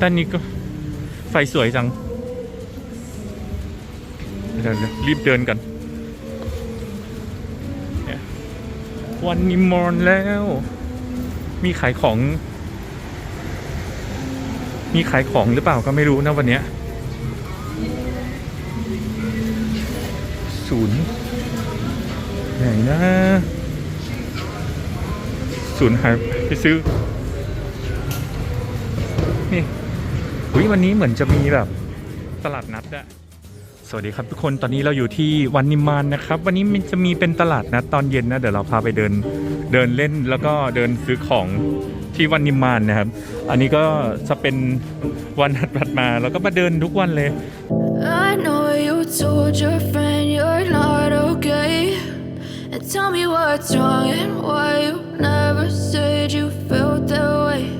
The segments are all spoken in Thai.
ด้านนี้ก็ไฟสวยจังเดี๋ยวรีบเดินกันวันนี้มอนแล้ว มีขายของ มีขายของหรือเปล่าก็ไม่รู้นะวันเนี้ยศูนย์ไหนนะศูนย์หายไปซื้อ นี่ อุ้ยวันนี้เหมือนจะมีแบบตลาดนัดอะสวัสดีครับทุกคนตอนนี้เราอยู่ที่วันนิมานนะครับ วันนี้มันจะมีเป็นตลาดนัดตอนเย็นนะเดี๋ยวเราพาไปเดินเดินเล่นแล้วก็เดินซื้อของที่วันนิมานนะครับ อันนี้ก็จะเป็นวันนัดถัดมาแล้วก็มาเดินทุกวันเลย I know you told your friend you're not okay. And tell me what's wrong and why you never said you felt that way.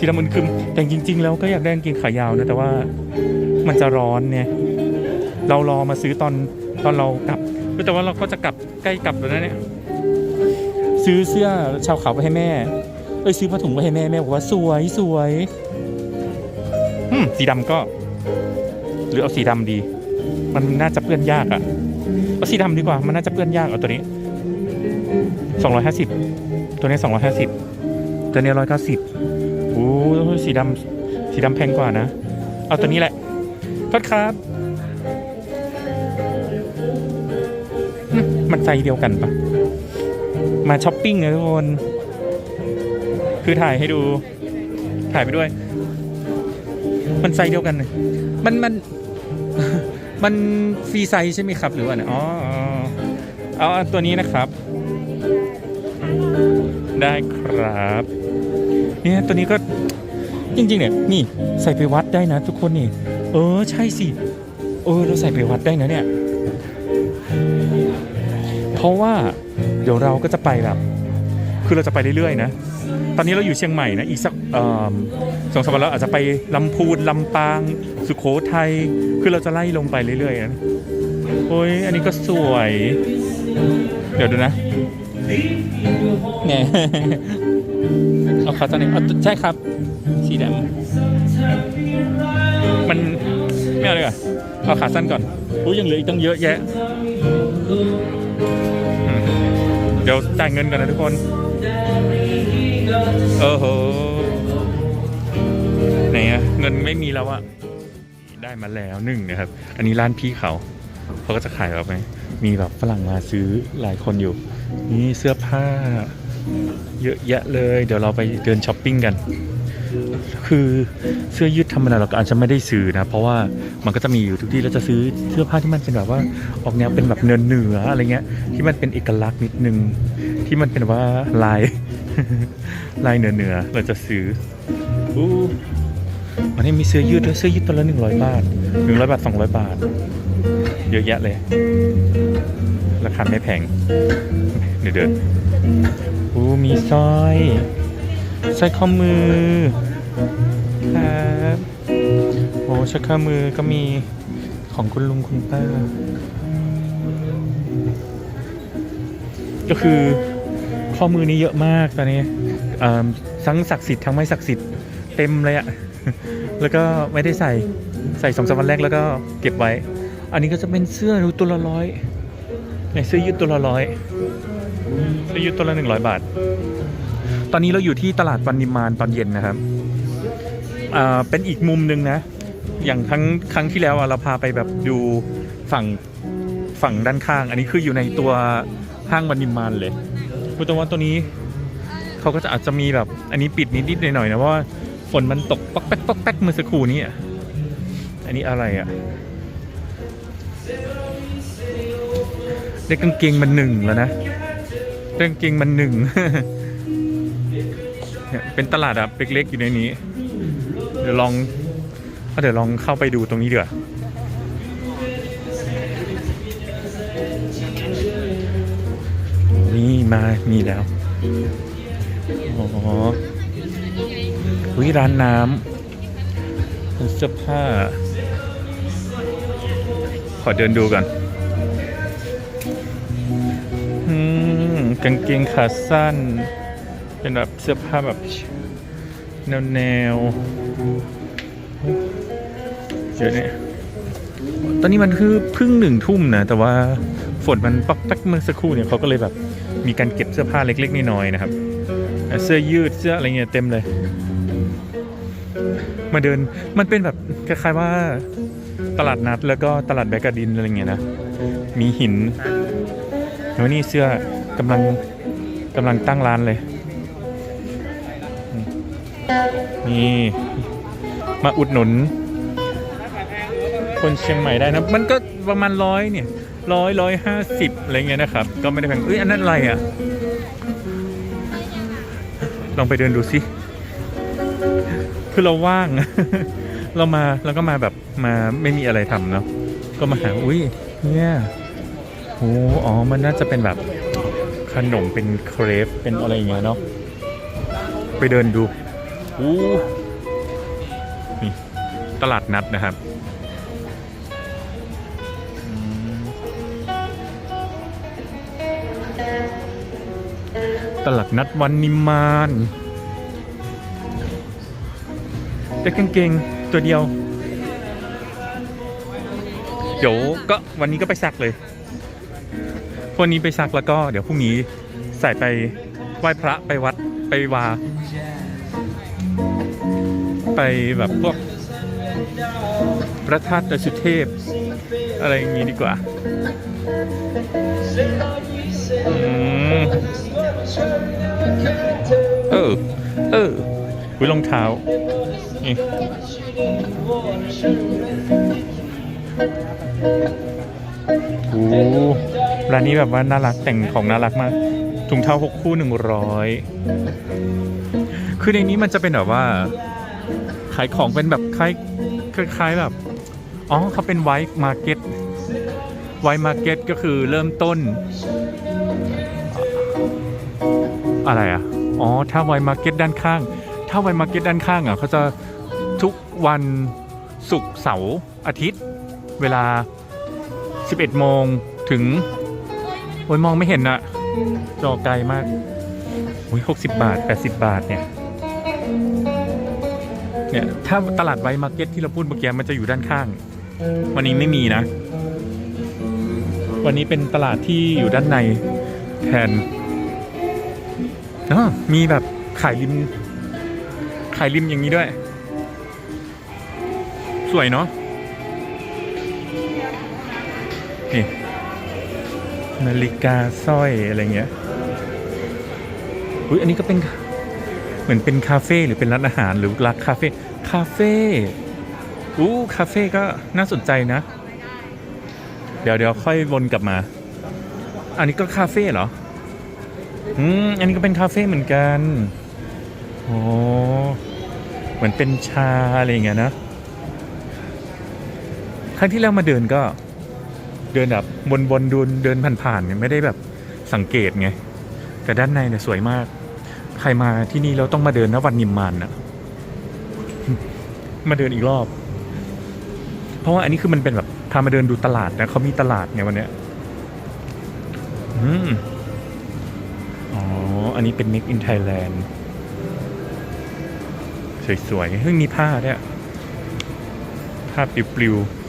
สีดำมันคึมแต่จริง ๆ แล้วก็อยากได้กางเกงขายาวนะแต่ว่ามันจะร้อนเนี่ยเรารอมาซื้อตอนตอนเรากลับแต่ว่าเราก็จะกลับใกล้กลับแล้วนะเนี่ยซื้อเสื้อชาวเขาไปให้แม่เอ้ยซื้อผ้าถุงไปให้แม่แม่บอกว่าสวยสวยอืมสีดำก็ หรือเอาสีดำดี มันน่าจะเปื้อนยากอะเอาสีดำดีกว่า มันน่าจะเปื้อนยากเอาตัวนี้สองร้อยห้าสิบตัวนี้250ตัวนี้190 โอ้สีดำสีดำแพงกว่านะ เอาตัวนี้แหละโทษครับ มันไซส์เดียวกันปะมาช้อปปิ้งนะทุกคน คือถ่ายให้ดู ถ่ายไปด้วย มันไซส์เดียวกันเลยมันมัน มันฟรีไซส์ใช่ไหมครับ หรือว่าเนี่ยอ๋อเอาตัวนี้นะครับ ได้ครับ เนี่ยตัวนี้ก็จริงๆเนี่ยนี่ใส่ไปวัดได้นะ ทุกคนนี่ เออใช่สิ เออเราใส่ไปวัดได้นะเนี่ย เพราะว่าเดี๋ยวเราก็จะไปแบบ คือเราจะไปเรื่อยๆนะ ตอนนี้เราอยู่เชียงใหม่นะอีกสักสองสามวันแล้วอาจจะไปลำพูนลำปาง สุโขทัยคือเราจะไล่ลงไปเรื่อยๆนะโอ้ยอันนี้ก็สวย เดี๋ยวดูนะเนี่ย เอาขาสั้นเองเอาใช่ครับ สีดำมันไม่เอาเลยอะเอาขาสั้นก่อนอู้ยังเหลืออีกตั้งเยอะแยะอืมเดี๋ยวจ่ายเงินก่อนนะทุกคน เออโหไหนอะเงินไม่มีแล้วอะได้มาแล้วหนึ่งนะครับ อันนี้ร้านพี่เขาเขาก็จะขายแบบไหมมีแบบฝรั่งมาซื้อหลายคนอยู่ นี่เสื้อผ้า เยอะแยะเลย เดี๋ยวเราไปเดินช้อปปิ้งกัน คือเสื้อยืดธรรมดาเราก็อาจจะไม่ได้ซื้อนะ เพราะว่ามันก็จะมีอยู่ทุกที่เราจะซื้อเสื้อผ้าที่มันเป็นแบบว่าออกแนวเป็นแบบเนื้อเนื้ออะไรเงี้ย ที่มันเป็นเอกลักษณ์นิดนึง ที่มันเป็นว่าลายลายเนือเหนือเราจะซื้ออู้อันนี้มีเสื้อยืดด้วยเสื้อยืดตัวละหนึ่งร้อยบาทหนึ่งร้อยบาทสองร้อยบาท เยอะแยะเลย ราคาไม่แพง เดี๋ยวเดิน อู้มีสร้อยสร้อยข้อมือครับโอ้สร้อยข้อมือก็มีของคุณลุงคุณป้า ก็คือข้อมือนี้เยอะมากตอนนี้เอิ่มทั้งศักดิ์สิทธิ์ทั้งไม่ศักดิ์สิทธิ์เต็มเลยอะแล้วก็ไม่ได้ใส่ใส่สองสามวันแรกแล้วก็เก็บไว้ อันนี้ก็จะเป็นเสื้อตัวละร้อยเนี่ยเสื้อยืดตัวละร้อย เสื้อยืดตัวละหนึ่งร้อยบาท ตอนนี้เราอยู่ที่ตลาดวันนิมานตอนเย็นนะครับอ่าเป็นอีกมุมหนึ่งนะ อย่างครั้งครั้งที่แล้วอะเราพาไปแบบดูฝั่งฝั่งด้านข้าง อันนี้คืออยู่ในตัวห้างวันนิมานเลยคือตรงว่าตัวนี้เขาก็จะอาจจะมีแบบ อันนี้ปิดนิดๆหน่อยๆนะเพราะว่าฝนมันตกป๊อกแป๊กป๊อกแป๊กเมื่อสักครู่นี้อะอันนี้อะไรอะได้กางเกงมันหนึ่งแล้วนะ ได้กางเกงมันหนึ่ง เป็นตลาดแบบเล็กๆอยู่ในนี้ เดี๋ยวลองเดี๋ยวลองเข้าไปดูตรงนี้เดี๋ยวนี่มามีแล้วอ๋อวิร้านน้ำเป็นเสื้อผ้า ขอเดินดูกัน กางเกงขาสั้น เป็นแบบเสื้อผ้าแบบแนวแนวๆเดี๋ยวนี้ตอนนี้มันคือพึ่งหนึ่งทุ่มนะ แต่ว่าฝนมันปักปักเมื่อสักครู่เนี่ยเขาก็เลยแบบมีการเก็บเสื้อผ้าเล็กๆน้อยๆนะครับ เสื้อยืดเสื้ออะไรเงี้ยเต็มเลย มาเดินมันเป็นแบบคล้ายๆว่าตลาดนัดแล้วก็ตลาดแบกกาดินอะไรเงี้ยนะ มีหินแล้วนี่เสื้อ กำลังกำลังตั้งร้านเลย นี่มาอุดหนุน คนเชียงใหม่ได้นะ มันก็ประมาณร้อยเนี่ยร้อยร้อยห้าสิบอะไรเงี้ยนะครับ ก็ไม่ได้แพงเอ้ยอันนั้นอะไรอะ ลองไปเดินดูสิ คือเราว่าง เรามาเราก็มาแบบมาไม่มีอะไรทำเนาะก็มาหาอุ้ยเนี่ยโอ้อ๋อ มันน่าจะเป็นแบบ ขนมเป็นเครปเป็นอะไรอย่างเงี้ยเนาะไปเดินดูอู้นี่ตลาดนัดนะครับตลาดนัดวันนิมานแต่กางเกงตัวเดียว เดี๋ยวก็วันนี้ก็ไปซักเลย วันนี้ไปซักแล้วก็เดี๋ยวพรุ่งนี้ใส่ไปไหว้พระไปวัดไปวา ไปแบบพวกพระธาตุดสุเทพ อะไรอย่างนี้ดีกว่าอเออ เออวิรองเท้านี่ โอ้ร้านนี้แบบว่าน่ารักแต่งของน่ารักมากถุงเท้าหกคู่หนึ่งร้อยคือในนี้มันจะเป็นแบบว่า ขายของเป็นแบบคล้ายคล้ายแบบ อ๋อเขาเป็นไวท์มาร์เก็ตไวท์มาร์เก็ตก็คือเริ่มต้น อะไรอะ อ๋อ ถ้าไวท์มาร์เก็ตด้านข้าง ถ้าไวท์มาร์เก็ตด้านข้างอะเขาจะทุกวันศุกร์เสาร์อาทิตย์ เวลา 11 โมงถึง โอ้ยมองไม่เห็นอะจอไกลมากโอ้ย60 บาท 80 บาทเนี่ย เนี่ย ถ้าตลาดไวท์มาร์เก็ตที่เราพูดเมื่อกี้มันจะอยู่ด้านข้าง วันนี้ไม่มีนะ วันนี้เป็นตลาดที่อยู่ด้านในแทนอ๋อมีแบบขายริม ขายริมอย่างนี้ด้วย สวยเนาะ นี่นาฬิกาสร้อยอะไรเงี้ยอุ้ยอันนี้ก็เป็นเหมือนเป็นคาเฟ่หรือเป็นร้านอาหารหรือร้านคาเฟ่คาเฟ่อู้คาเฟ่ก็น่าสนใจนะ เดี๋ยวเดี๋ยวค่อยวนกลับมา อันนี้ก็คาเฟ่เหรออืมอันนี้ก็เป็นคาเฟ่เหมือนกันโอ้เหมือนเป็นชาอะไรอย่างเงี้ยนะครั้งที่แล้วมาเดินก็ เดินแบบบนบนๆดูเดินผ่านๆเนี่ยไม่ได้แบบสังเกตไง แต่ด้านในเนี่ยสวยมาก ใครมาที่นี่เราต้องมาเดินนะวันนิมมานนะมาเดินอีกรอบ เพราะว่าอันนี้คือมันเป็นแบบพามาเดินดูตลาดนะเขามีตลาดไงวันเนี้ยอืมอ๋อ อันนี้เป็น Make in Thailand สวยๆเฮ้ยมีผ้าด้วยผ้าปลิวๆ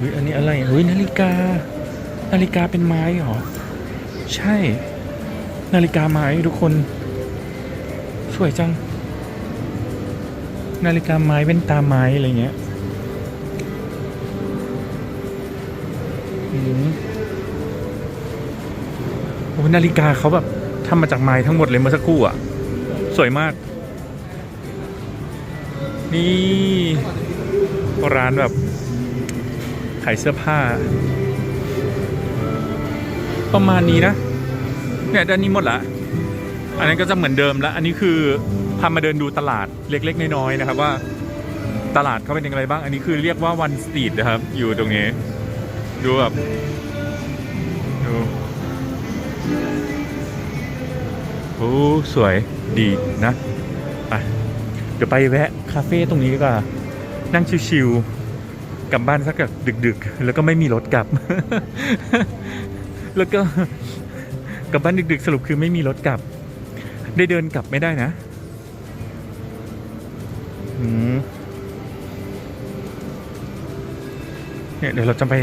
เฮ้ยอันนี้อะไรเฮ้ยนาฬิกา นาฬิกาเป็นไม้เหรอ ใช่ นาฬิกาไม้ทุกคน สวยจัง นาฬิกาไม้เป็นตาไม้อะไรเงี้ยโอ้นาฬิกาเขาแบบทำมาจากไม้ทั้งหมดเลยเมื่อสักครู่อะ สวยมาก นี่ ร้านแบบ ขายเสื้อผ้า ประมาณนี้นะ เนี่ยด้านนี้หมดละ อันนั้นก็จะเหมือนเดิมแล้วอันนี้คือพามาเดินดูตลาดเล็ก ๆ น้อยๆนะครับว่าตลาดเขาเป็นยังไงบ้าง อันนี้คือเรียกว่าวันสตรีทนะครับ อยู่ตรงนี้ ดูแบบดูโอ้สวยดีนะไปเดี๋ยวไปแวะ คาเฟ่ตรงนี้ดีกว่า นั่งชิวๆ กลับบ้านสักแบบดึก ๆ แล้วก็ไม่มีรถกลับ แล้วก็กลับบ้านดึก ๆ สรุปคือไม่มีรถกลับ ได้เดินกลับไม่ได้นะเนี่ยเดี๋ยวเราจะไป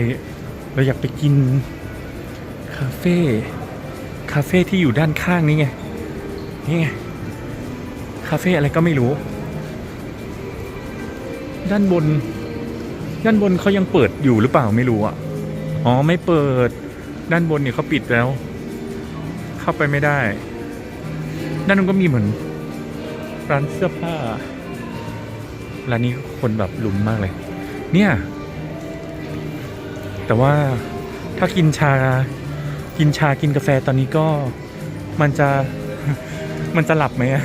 เราอยากไปกินคาเฟ่คาเฟ่ที่อยู่ด้านข้างนี่ไงนี่ไงคาเฟ่อะไรก็ไม่รู้ ด้านบน ด้านบนเขายังเปิดอยู่หรือเปล่าไม่รู้อะอ๋อไม่เปิด ด้านบนเนี่ยเขาปิดแล้ว เข้าไปไม่ได้ด้านนู้นก็มีเหมือนร้านเสื้อผ้าร้านนี้คนแบบลุมมากเลย เนี่ย แต่ว่าถ้ากินชา กินชากินกาแฟตอนนี้ก็มันจะมันจะหลับไหมอะ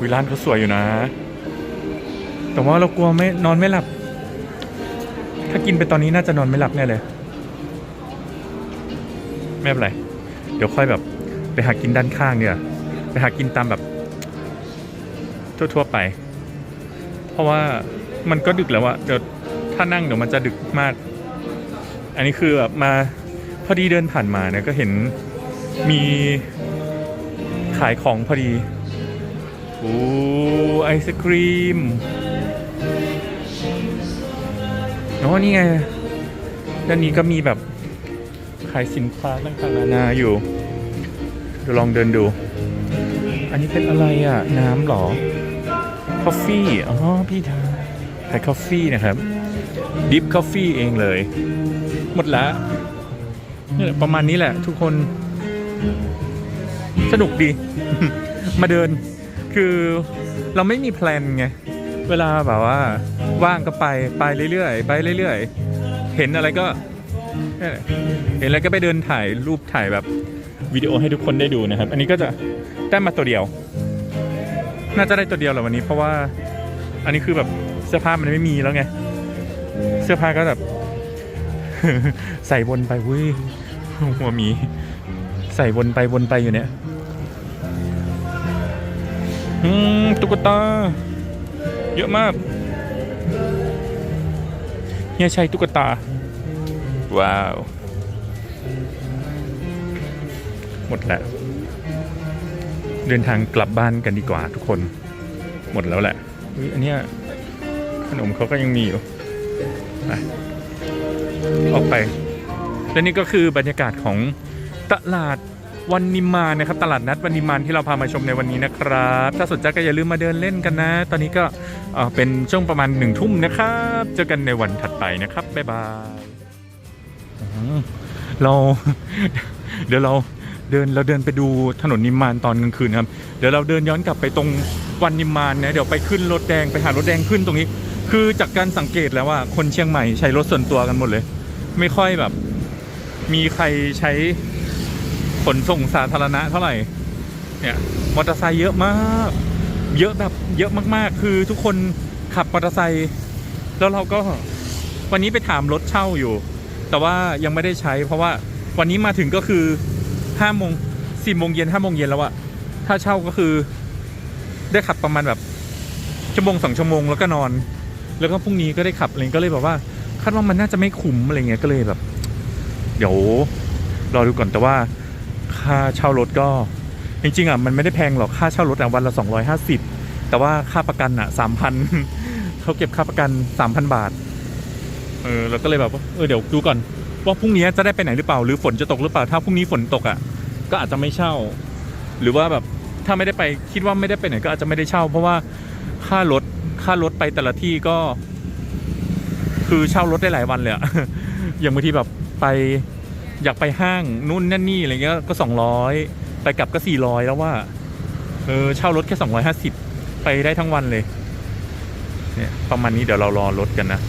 วิร้านเขาสวยอยู่นะ แต่ว่าเรากลัวไม่นอนไม่หลับ ถ้ากินไปตอนนี้น่าจะนอนไม่หลับแน่เลย ไม่เป็นไร เดี๋ยวค่อยแบบไปหากินด้านข้างเนี่ยไปหากินตามแบบ ทั่วๆไป เพราะว่ามันก็ดึกแล้วอะเดี๋ยวถ้านั่งเดี๋ยวมันจะดึกมาก อันนี้คือแบบมาพอดีเดินผ่านมาเนี่ยก็เห็นมีขายของพอดี โอ้ไอศครีม อ๋อนี่ไงด้านนี้ก็มีแบบขายสินค้าต่างๆนานาอยู่เดี๋ยวลองเดินดู อันนี้เป็นอะไรอะ น้ำหรอคอฟฟี่อ๋อ พี่ทาขายคอฟฟี่นะครับดิฟคอฟฟี่เองเลย หมดละนี่ยประมาณนี้แหละ ทุกคน สนุกดี มาเดิน คือเราไม่มีแพลนไง เวลาแบบว่าว่างก็ไปไปเรื่อยๆไปเรื่อยๆ เห็นอะไรก็เห็นอะไรก็ไปเดินถ่ายรูปถ่ายแบบวิดีโอให้ทุกคนได้ดูนะครับ อันนี้ก็จะได้มาตัวเดียว น่าจะได้ตัวเดียวแหละวันนี้ เพราะว่าอันนี้คือแบบเสื้อผ้ามันไม่มีแล้วไง เสื้อผ้าก็แบบใส่วนไปวุ้ยหัวหมี ใส่วนไปวนไปอยู่เนี่ยอืมตุ๊กตา เยอะมากเฮียชัยตุ๊กตา ว้าว หมดแล้ว เดินทางกลับบ้านกันดีกว่าทุกคน หมดแล้วแหละอุ๊ยอันเนี้ยขนมเขาก็ยังมีอยู่ไปออกไป และนี่ก็คือบรรยากาศของตลาด วันนิมานนะครับตลาดนัดวันนิมานที่เราพามาชมในวันนี้นะครับ ถ้าสนใจก็อย่าลืมมาเดินเล่นกันนะ ตอนนี้ก็เป็นช่วงประมาณหนึ่งทุ่มนะครับ เจอกันในวันถัดไปนะครับ บ๊ายบายเราเดี๋ยวเราเดินเราเดินไปดูถนนนิมานตอนกลางคืนครับ เดี๋ยวเราเดินย้อนกลับไปตรงวันนิมานนะเดี๋ยวไปขึ้นรถแดงไปหารถแดงขึ้นตรงนี้ คือจากการสังเกตแล้วว่าคนเชียงใหม่ใช้รถส่วนตัวกันหมดเลย ไม่ค่อยแบบ มีใครใช้ ขนส่งสาธารณะเท่าไหร่ เนี่ยมอเตอร์ไซค์เยอะมาก เยอะแบบเยอะมากๆ คือทุกคนขับมอเตอร์ไซค์แล้วเราก็วันนี้ไปถามรถเช่าอยู่ แต่ว่ายังไม่ได้ใช้ เพราะว่าวันนี้มาถึงก็คือห้าโมงสี่โมงเย็นห้าโมงเย็นแล้วอะถ้าเช่าก็คือ ได้ขับประมาณแบบชั่วโมงสองชั่วโมงแล้วก็นอน แล้วก็พรุ่งนี้ก็ได้ขับอะไรก็เลยแบบว่าคาดว่ามันน่าจะไม่คุ้มอะไรเงี้ยก็เลยแบบ เดี๋ยวรอดูก่อนแต่ว่า ค่าเช่ารถก็ จริงๆอะมันไม่ได้แพงหรอกค่าเช่ารถอะวันละ 250 แต่ว่าค่าประกันอะ 3,000เขาเก็บค่าประกัน 3,000 บาท เออเราก็เลยแบบเออเดี๋ยวดูก่อน ว่าพรุ่งนี้จะได้ไปไหนหรือเปล่า หรือฝนจะตกหรือเปล่าถ้าพรุ่งนี้ฝนตกอะก็อาจจะไม่เช่า หรือว่าแบบถ้าไม่ได้ไปคิดว่าไม่ได้ไปไหนก็อาจจะไม่ได้เช่า เพราะว่าค่ารถค่ารถไปแต่ละที่ก็ คือเช่ารถได้หลายวันเลยอะอย่างบางทีแบบไป อยากไปห้างนู่นนั่นนี่อะไรเงี้ยก็สองร้อยไปกลับก็สี่ร้อยแล้วว่า เออเช่ารถแค่สองร้อยห้าสิบไปได้ทั้งวันเลย เนี่ยประมาณนี้เดี๋ยวเรารอรถกันนะ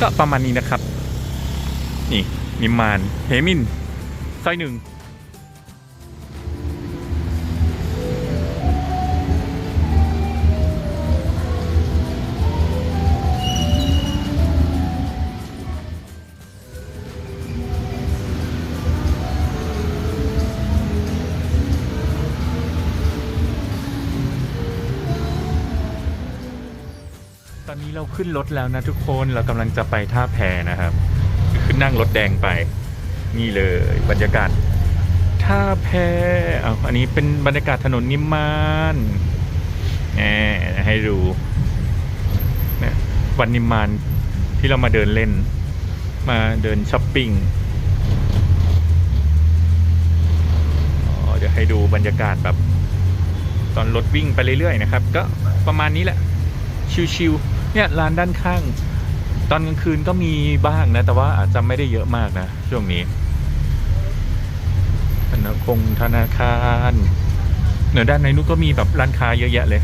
ก็ประมาณนี้นะครับ นี่นิมมานเฮมินซอยหนึ่ง ขึ้นรถแล้วนะทุกคนเรากำลังจะไปท่าแพนะครับ ขึ้นนั่งรถแดงไป นี่เลยบรรยากาศท่าแพอ้าอันนี้เป็นบรรยากาศถนนนิมมานแหมให้ดูนี่วันนิมมานที่เรามาเดินเล่น มาเดินช้อปปิ้งเดี๋ยวให้ดูบรรยากาศแบบ ตอนรถวิ่งไปเรื่อยๆนะครับ ก็ประมาณนี้แหละ ชิวๆ เนี่ยร้านด้านข้าง ตอนกลางคืนก็มีบ้างนะ แต่ว่าอาจจะไม่ได้เยอะมากนะ ช่วงนี้ธนาคงธนาคารเหนือด้านในนู้นก็มีแบบร้านค้าเยอะแยะเลย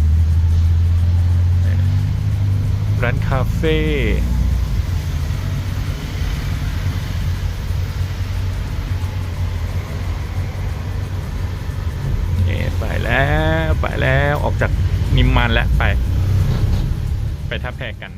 ร้านคาเฟ่นี่ไปแล้ว ไปแล้วออกจากนิมมานแล้วไป ไปท่าแพกัน